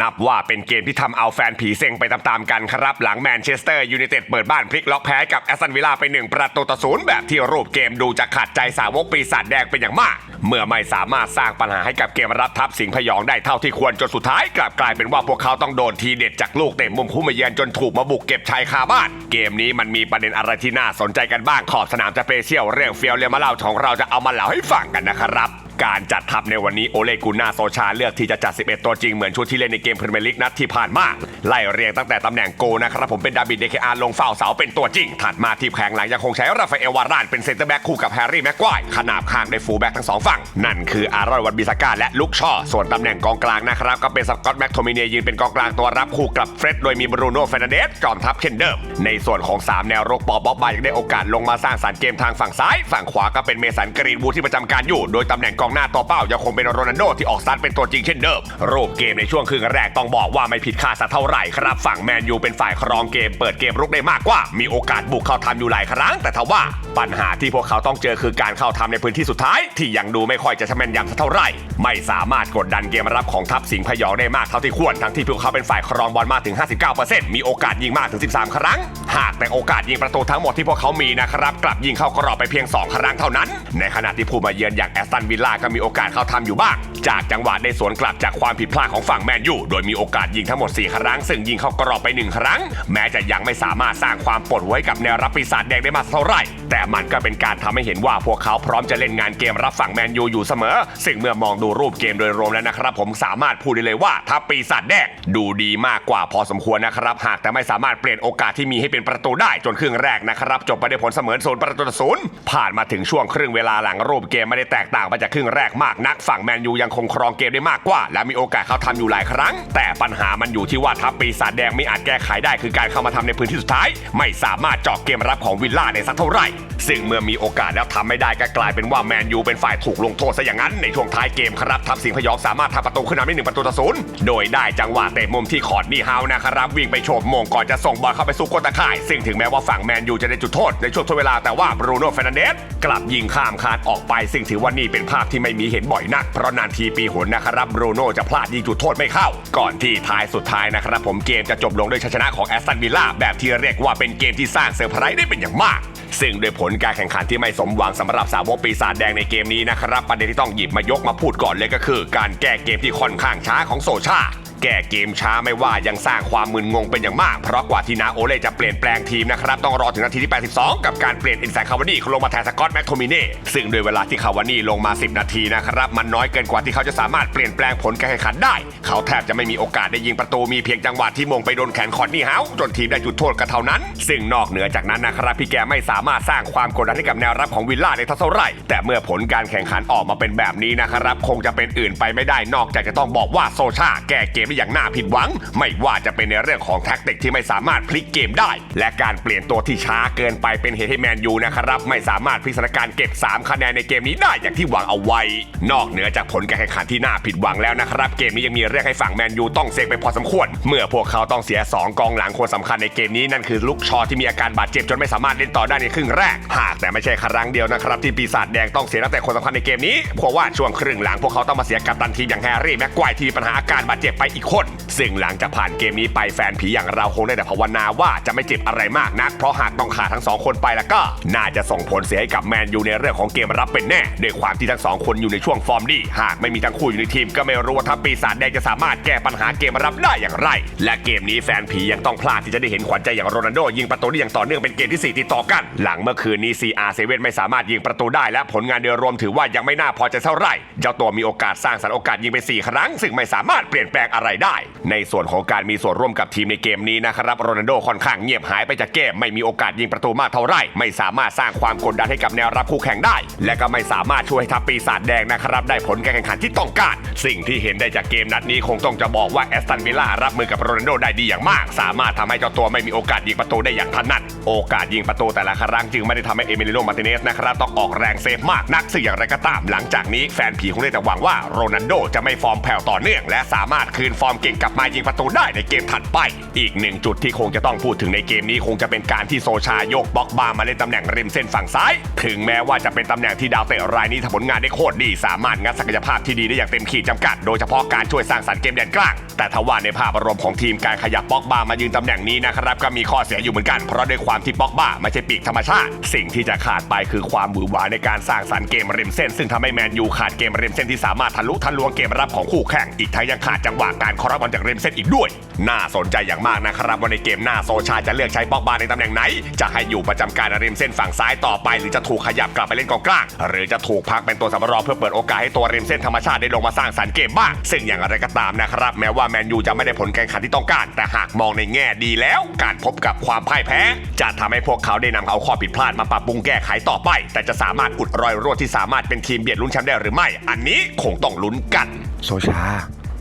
นับว่าเป็นเกมที่ทำเอาแฟนผีเซ็งไปตามๆกันครับ หลังแมนเชสเตอร์ยูไนเต็ดเปิดบ้านพลิกล็อกแพ้กับแอสตันวิลล่าไปหนึ่งประตูต่อศูนย์แบบที่รูปเกมดูจะขัดใจสาวกปีศาจแดงเป็นอย่างมาก เมื่อไม่สามารถสร้างปัญหาให้กับเกมรับทับสิงห์พยองได้เท่าที่ควรจนสุดท้าย กลับกลายเป็นว่าพวกเขาต้องโดนทีเด็ดจากลูกเตะมุมคู่มาเยือนจนถูกมาบุกเก็บชัยคาบ้าน เกมนี้มันมีประเด็นอะไรที่น่าสนใจกันบ้างขอบสนามจะเปเชียลเรื่องเฟียวเรียมาเล่าของเราจะเอามาเล่าให้ฟังกันนะครับ การจัดทัพในวันนี้โอเลกูน่าโซชาเลือกที่จะจัด 11 ตัวจริงเหมือนชุดที่เล่นในเกมพรีเมียร์ลีกนัดที่ผ่านมาไล่เรียงตั้งแต่ตำแหน่งโกนะครับผมเป็นดาบิดเดคอาลงเฝ้าเสาเป็นตัวจริง ถัดมาที่แผงหลังยังคงใช้ราฟาเอลวารานเป็นเซนเตอร์แบ็กคู่กับแฮร์รี่แม็กควายขนาบข้างในฟูลแบ็กทั้งสองฝั่ง นั่นคืออารอนวันบิสกาและลุกชอส่วนตำแหน่งกองกลางนะครับก็เป็นสกอตแม็กโทมิเนียยืนเป็นกองกลางตัวรับคู่กับเฟร็ดโดยมีบรูโน่เฟรนันเดสจอมทัพเช่นเดิม ในส่วนของสามแนวรกปอบ๊อบบายยังได้โอกาสลงมาสร้างสรรค์เกมทางฝั่งซ้าย ฝั่งขวาก็เป็นเมสันกรีนวูที่ประจำการอยู่ โดยตำแหน่งกองหน้าตัวเป้ายังคงเป็นโรนัลโดที่ออกสตาร์ทเป็นตัวจริงเช่นเดิม รูปเกมในช่วงครึ่งแรกต้องบอกว่าไม่ผิดคาดสักเท่าไหร่ครับ ฝั่งแมนยูเป็นฝ่ายครองเกมเปิดเกมรุกได้มากกว่า มีโอกาสบุกเข้าทำอยู่หลายครั้ง แต่ทว่าปัญหาที่พวกเขาต้องเจอคือการเข้าทำในพื้นที่สุดท้าย ที่ยังดูไม่ค่อยจะชำแม่นยำสักเท่าไหร่ ไม่สามารถกดดันเกมรับของทัพสิงห์พยองได้มากเท่าที่ควรทั้งที่พวกเขาเป็นฝ่ายครองบอลมากถึง 59%มีโอกาสยิงมากถึง 13 ครั้ง หากแต่โอกาสยิงประตูทั้งหมดที่พวกเขามีนะครับกลับยิงเข้ากรอบไปเพียง 2 ครั้งเท่านั้น ในขณะที่ผู้มาเยือนอย่างแอสตันวิลล่าก็มีโอกาสเข้าทำอยู่บ้าง จากจังหวะได้สวนกลับจากความผิดพลาดของฝั่งแมนยูโดยมีโอกาสยิงทั้งหมด 4 ครั้ง ซึ่งยิงเข้ากรอบไป 1 ครั้ง แม้จะยังไม่สามารถสร้างความปวดหัวให้กับแนวรับปีศาจแดงได้มากเท่าไหร่ แต่มันก็เป็นการทำให้เห็นว่าพวกเขาพร้อมจะเล่นงานเกมรับฝั่งแมนยูอยู่เสมอ ซึ่งเมื่อมองดูรูปเกมโดยรวมแล้วนะครับ ผมสามารถพูดได้เลยว่าถ้าปีศาจแดงดูดีมากกว่าพอสมควรนะครับ หากแต่ไม่สามารถเปลี่ยนโอกาสที่มีให้เป็นประตูได้จนครึ่งแรกนะครับจบไปด้วยผลเสมอศูนย์ประตูศูนย์ผ่านมาถึงช่วงครึ่งเวลาหลังรูปเกมไม่ได้แตกต่างไปจากครึ่งแรกมากนัก ฝั่งแมนยูยังคงครองเกมได้มากกว่า และมีโอกาสเข้าทำอยู่หลายครั้ง แต่ปัญหามันอยู่ที่ว่าทัพปีศาจแดงไม่อาจแก้ไขได้คือการเข้ามาทำในพื้นที่สุดท้าย ไม่สามารถเจาะเกมรับของวิลล่าได้สักเท่าไหร่ ซึ่งเมื่อมีโอกาสแล้วทำไม่ได้ก็กลายเป็นว่าแมนยูเป็นฝ่ายถูกลงโทษซะอย่างนั้นในช่วงท้ายเกมครับทัพสิงห์พยองสามารถทำประตูขึ้นนำได้หนึ่งประตูต่อศูนย์โดยได้จังหวะเตะมุมที่คอร์ดนี่เฮานะครับวิ่งไปโฉบมงก่อนจะส่งบอลเข้าไปสู่โกตาข่าย ซึ่งถึงแม้ว่าฝั่งแมนยูจะได้จุดโทษในช่วงทดเวลาแต่ว่าบรูโน่เฟรนเดสกลับยิงข้ามคานออกไปซึ่งถือว่านี่เป็นภาพที่ไม่มีเห็นบ่อยนัก เพราะนานทีปีหนนะครับบรูโน่จะพลาดยิงจุดโทษไม่เข้า ก่อนที่ท้ายสุดท้ายนะครับ ผมเกมจะจบลงด้วยชัยชนะของแอสตันวิลล่าแบบที่เรียกว่าเป็นเกมที่สร้างเซอร์ไพรส์ได้เป็นอย่างมาก ซึ่งด้วยผลการแข่งขันที่ไม่สมหวังสำหรับสาวกปีศาจแดงในเกมนี้นะครับประเด็นที่ต้องหยิบมายกมาพูดก่อนเลยก็คือ การแก้เกมที่ค่อนข้างช้าของโซชา แก้เกมช้าไม่ว่ายังสร้างความมึนงงเป็นอย่างมาก เพราะกว่าที่นาโอเล่จะเปลี่ยนแปลงทีมนะครับ ต้องรอถึงนาทีที่ 82 กับการเปลี่ยนอินไซคาวานี่ลงมาแทนสกอตแมคโทมิเน่ซึ่งโดยเวลาที่คาวานี่ลงมา 10 นาทีนะครับ มันน้อยเกินกว่าที่เขาจะสามารถเปลี่ยนแปลงผลการแข่งขันได้ เขาแทบจะไม่มีโอกาสได้ยิงประตูมีเพียงจังหวะที่มงไปโดนแขนคอนนี่เฮาจนทีมได้จุดโทษก็เท่านั้น ซึ่งนอกเหนือจากนั้นนะครับพี่แกไม่สามารถสร้างความกดดันให้กับแนวรับของวิลล่าได้เท่าไหร่แต่เมื่อผลการแข่งขันออกมาเป็นแบบนี้นะครับคงจะเป็นอื่นไปไม่ได้นอกจากจะต้องบอกว่าโซชาแก้เกมได้อย่างน่าผิดหวัง ไม่ว่าจะเป็นในเรื่องของแท็กติกที่ไม่สามารถพลิกเกมได้ และการเปลี่ยนตัวที่ช้าเกินไปเป็นเหตุให้แมนยูนะครับไม่สามารถพลิกสถานการณ์เก็บ 3 คะแนนในเกมนี้ได้อย่างที่หวังเอาไว้ นอกเหนือจากผลการแข่งขันที่น่าผิดหวังแล้วนะครับ เกมนี้ยังมีเรื่องให้ฝั่งแมนยูต้องเซงไปพอสมควร เมื่อพวกเขาต้องเสีย 2 กองหลังคนสำคัญในเกมนี้นั่นคือลุกชอที่มีอาการบาดเจ็บจนไม่สามารถเล่นต่อได้ในครึ่งแรก หากแต่ไม่ใช่ครั้งเดียวนะครับที่ปีศาจแดงต้องเสียนักเตะคนสำคัญในเกมนี้เพราะว่าช่วงครึ่งหลังพวกเขาต้องมาเสียกัปตันทีมอย่างแฮร์รี่แม็กควายที่มีปัญหาอาการบาดเจ็บไปอีกคน ซึ่งหลังจากผ่านเกมนี้ไปแฟนผีอย่างเราคงได้แต่ภาวนาว่าจะไม่เจ็บอะไรมากนัก เพราะหากต้องขาดทั้งสองคนไปแล้วก็ น่าจะส่งผลเสียให้กับแมนยูในเรื่องของเกมรับเป็นแน่ด้วยความที่ทั้งสองคนอยู่ในช่วงฟอร์มดีหากไม่มีทั้งคู่อยู่ในทีม ก็ไม่รู้ว่าทัพปีศาจแดงจะสามารถแก้ปัญหาเกมรับได้อย่างไร และเกมนี้แฟนผียังต้องพลาดที่จะได้เห็นขวัญใจอย่างโรนัลโดยิงประตูได้อย่างต่อเนื่องเป็นเกมที่ 4 ติดต่อกัน หลังเมื่อคืนนี้ CR7 ไม่สามารถยิงประตูได้และผลงานโดยรวมถือว่ายังไม่น่าพอใจเท่าไหร่เจ้าตัวมีโอกาสสร้างสรรค์โอกาสยิงไป4ครั้ง ซึ่งไม่สามารถเปลี่ยนแปลงอะไรได้ ในส่วนของการมีส่วนร่วมกับทีมในเกมนี้นะครับโรนัลโดค่อนข้างเงียบหายไปจากเกม ไม่มีโอกาสยิงประตูมากเท่าไหร่ไม่สามารถสร้างความกดดันให้กับแนวรับคู่แข่งได้ และก็ไม่สามารถช่วยให้ทัพปีศาจแดงนะครับได้ผลการแข่งขันที่ต้องการ สิ่งที่เห็นได้จากเกมนัดนี้คงต้องจะบอกว่าแอสตันวิลล่ารับมือกับโรนัลโดได้ดีอย่างมาก สามารถทำให้เจ้าตัวไม่มีโอกาสยิงประตูได้อย่างถนัด โอกาสยิงประตูแต่ละครั้งจึงไม่ได้ทำให้เอเมิลิโนมาร์ติเนสนะครับต้องออกแรงเซฟมากนักซึ่งอย่างไรก็ตามหลังจากนี้แฟนผีคงได้แต่หวังว่าโรนัลโดจะไม่ฟอร์มแผ่วต่อเนื่องและสามารถคืนนฟอร์มเก่งกลับมายิงประตูได้ในเกมถัดไป อีกหนึ่งจุดที่คงจะต้องพูดถึงในเกมนี้คงจะเป็นการที่โซชาโยกบล็อกบาร์มาเล่นตำแหน่งริมเส้นฝั่งซ้าย ถึงแม้ว่าจะเป็นตำแหน่งที่ดาวเตะรายนี้ทำผลงานได้โคตรดี สามารถงัดศักยภาพที่ดีได้อย่างเต็มขีดจำกัด โดยเฉพาะการช่วยสร้างสรรค์เกมแดนกลาง แต่ทว่าในภาพรวมของทีมการขยับบ็อกบามายืนตำแหน่งนี้นะครับก็มีข้อเสียอยู่เหมือนกัน เพราะด้วยความที่บ็อกบาไม่ใช่ปีกธรรมชาติ สิ่งที่จะขาดไปคือความหวือหวาในการสร้างสรรค์เกมริมเส้น ซึ่งทำให้แมนยูขาดเกมริมเส้นที่สามารถทะลุทะลวงเกมรับของคู่แข่งอีกทั้งยังขาดจังหวะการคอรับบอลจากริมเส้นอีกด้วย น่าสนใจอย่างมากนะครับว่าในเกมหน้าโซชาจะเลือกใช้บล็อกบาในตำแหน่งไหน จะให้อยู่ประจำการริมเส้นฝั่งซ้ายต่อไป หรือจะถูกขยับกลับไปเล่นกองกลาง หรือจะถูกพักเป็นตัวสำรองเพื่อเปิดโอกาสให้ตัวริมเส้นธรรมชาติได้ลงมาสร้างสรรค์เกมบ้างซึ่งอย่างไรก็ตามนะครับแม้ว่าแมนยูจะไม่ได้ผลการแข่งขันที่ต้องการ แต่หากมองในแง่ดีแล้ว การพบกับความพ่ายแพ้ จะทำให้พวกเขาได้นำเอาข้อผิดพลาดมาปรับปรุงแก้ไขต่อไป แต่จะสามารถอุดรอยรั่วที่สามารถเป็นทีมเบียดลุ้นแชมป์ได้หรือไม่ อันนี้คงต้องลุ้นกัน โซชา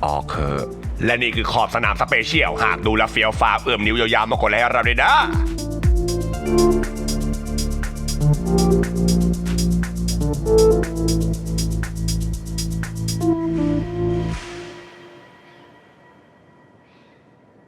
ออกเถอะและนี่คือขอบสนามสเปเชียล หากดูแลวเฟียวฟ้าวเอื้อมนิ้วยาวๆมากดไลค์ให้เราเลยนะ